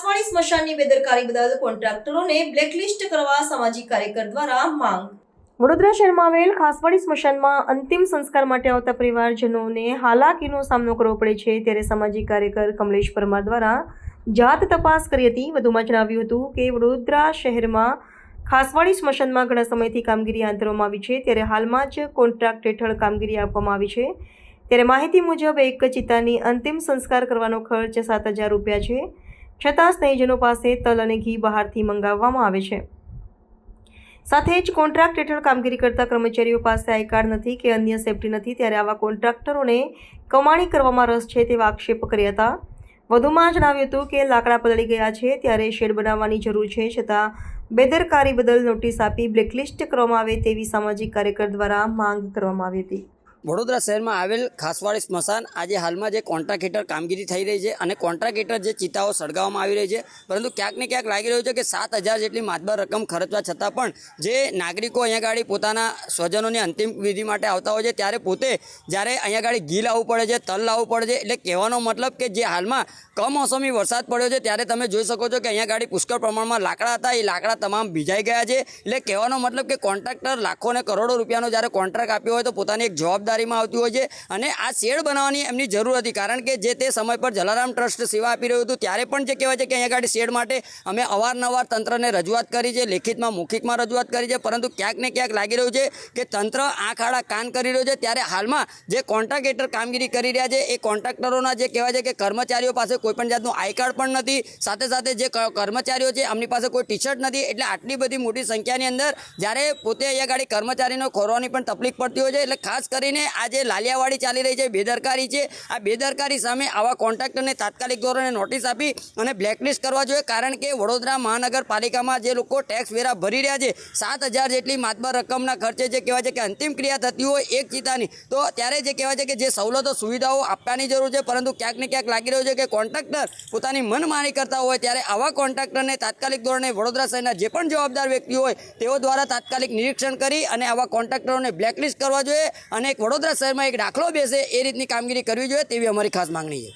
સ્મશાનની બેદરકારી બદલ કોન્ટ્રાક્ટરોને બ્લેકલિસ્ટ કરવા સામાજિક કાર્યકર દ્વારા માંગ. વડોદરા શહેરમાં આવેલ ખાસવાડી સ્મશાનમાં અંતિમ સંસ્કાર માટે આવતા પરિવારજનોને હાલાકીનો સામનો કરવો પડે છે ત્યારે સામાજિક કાર્યકર કમલેશ પરમાર દ્વારા જાત તપાસ કરી હતી. વધુમાં જણાવ્યું હતું કે વડોદરા શહેરમાં ખાસવાડી સ્મશાનમાં ઘણા સમયથી કામગીરી હાથ ધરવામાં આવી છે. ત્યારે હાલમાં જ કોન્ટ્રાક્ટ હેઠળ કામગીરી આપવામાં આવી છે. ત્યારે માહિતી મુજબ એક ચિતાની અંતિમ સંસ્કાર કરવાનો ખર્ચ સાત હજાર રૂપિયા છે. છતાં સ્નેહીજનો પાસે તલ અને ઘી બહારથી મંગાવવામાં આવે છે. સાથે જ કોન્ટ્રાક્ટ હેઠળ કામગીરી કરતા કર્મચારીઓ પાસે આઈ કાર્ડ નથી કે અન્ય સેફટી નથી, ત્યારે આવા કોન્ટ્રાક્ટરોને કમાણી કરવામાં રસ છે તેવા આક્ષેપ કર્યા હતા. વધુમાં જણાવ્યું હતું કે લાકડા પલળી ગયા છે ત્યારે શેડ બનાવવાની જરૂર છે, છતાં બેદરકારી બદલ નોટિસ આપી બ્લેકલિસ્ટ કરવામાં આવે તેવી સામાજિક કાર્યકર દ્વારા માંગ કરવામાં આવી હતી. વડોદરા શહેરમાં આવેલ ખાસવાડી સ્મશાન આજે હાલમાં જે કોન્ટ્રાક્ટ હેઠળ કામગીરી થઈ રહી છે અને કોન્ટ્રાક્ટ હેઠળ જે ચિતાઓ સળગાવવામાં આવી રહી છે, પરંતુ ક્યાંક ને ક્યાંક લાગી રહ્યું છે કે સાત હજાર જેટલી માતબર રકમ ખર્ચવા છતાં પણ જે નાગરિકો અહીંયા ગાડી પોતાના સ્વજનોની અંતિમ વિધિ માટે આવતા હોય છે, ત્યારે પોતે જ્યારે અહીંયા ગાડી ઘી લાવવું પડે છે, તલ લાવવું પડે છે, એટલે કહેવાનો મતલબ કે જે હાલમાં કમોસમી વરસાદ પડ્યો છે, ત્યારે તમે જોઈ શકો છો કે અહીંયા ગાડી પુષ્કળ પ્રમાણમાં લાકડા હતા, એ લાકડા તમામ ભીજાઈ ગયા છે, એટલે કહેવાનો મતલબ કે કોન્ટ્રાક્ટર લાખો અને કરોડો રૂપિયાનો જ્યારે કોન્ટ્રાક્ટ આપ્યો હોય તો પોતાની એક જવાબદારીમાં આવતી હોય છે અને આ શેડ બનાવવાની એમની જરૂર હતી. કારણ કે જે તે સમય પર જલારામ ટ્રસ્ટ સેવા આપી રહ્યું હતું, ત્યારે પણ જે કહેવાય છે કે અહીંયા આગળ શેડ માટે અમે અવારનવાર તંત્રને રજૂઆત કરી છે, લેખિતમાં, મૌખિકમાં રજૂઆત કરી છે. પરંતુ ક્યાંક ને ક્યાંક લાગી રહ્યું છે કે તંત્ર આંખ આડા કાન કરી રહ્યું છે. ત્યારે હાલમાં જે કોન્ટ્રાક્ટ હેઠળ કામગીરી કરી રહ્યા છે, એ કોન્ટ્રાક્ટરોના જે કહેવાય છે કે કર્મચારીઓ પાસે કોઈ પણ જાતનું આઈ કાર્ડ પણ નથી. સાથે સાથે જે કર્મચારીઓ છે, એમની પાસે કોઈ ટી શર્ટ નથી. એટલે આટલી બધી મોટી સંખ્યાની અંદર જ્યારે પોતે અહીંયા આગળ કર્મચારીનો ખોરવાની પણ તકલીફ પડતી હોય છે, એટલે ખાસ કરીને આ જે લાલિયાવાડી ચાલી રહી છે, બેદરકારી છે. આ બેદરકારી સામે આવા કોન્ટ્રાક્ટરને તાત્કાલિક ધોરણે નોટિસ આપી અને બ્લેકલિસ્ટ કરવા જોઈએ, કારણ કે વડોદરા મહાનગરપાલિકામાં જે લોકો ટેક્સ વેરા ભરી રહ્યા છે, સાત હજાર જેટલી માતબર રકમના ખર્ચે જે કહેવાય છે કે અંતિમ ક્રિયા થતી હોય એક ચિતાની. તો ત્યારે જે કહેવાય છે કે જે સવલતો, સુવિધાઓ આપવાની જરૂર છે, પરંતુ ક્યાંક ને ક્યાંક લાગી રહ્યું છે કે કોન્ટ્રાક્ટર પોતાની મનમાની કરતા હોય, ત્યારે આવા કોન્ટ્રાક્ટરને તાત્કાલિક ધોરણે વડોદરા શહેરના જે પણ જવાબદાર વ્યક્તિ હોય, તેઓ દ્વારા તાત્કાલિક નિરીક્ષણ કરી અને આવા કોન્ટ્રાક્ટરોને બ્લેકલિસ્ટ કરવા જોઈએ અને એક વડોદરા શહેરમાં એક દાખલો બેસે એ રીતની કામગીરી કરવી જોઈએ તેવી અમારી ખાસ માંગણી છે.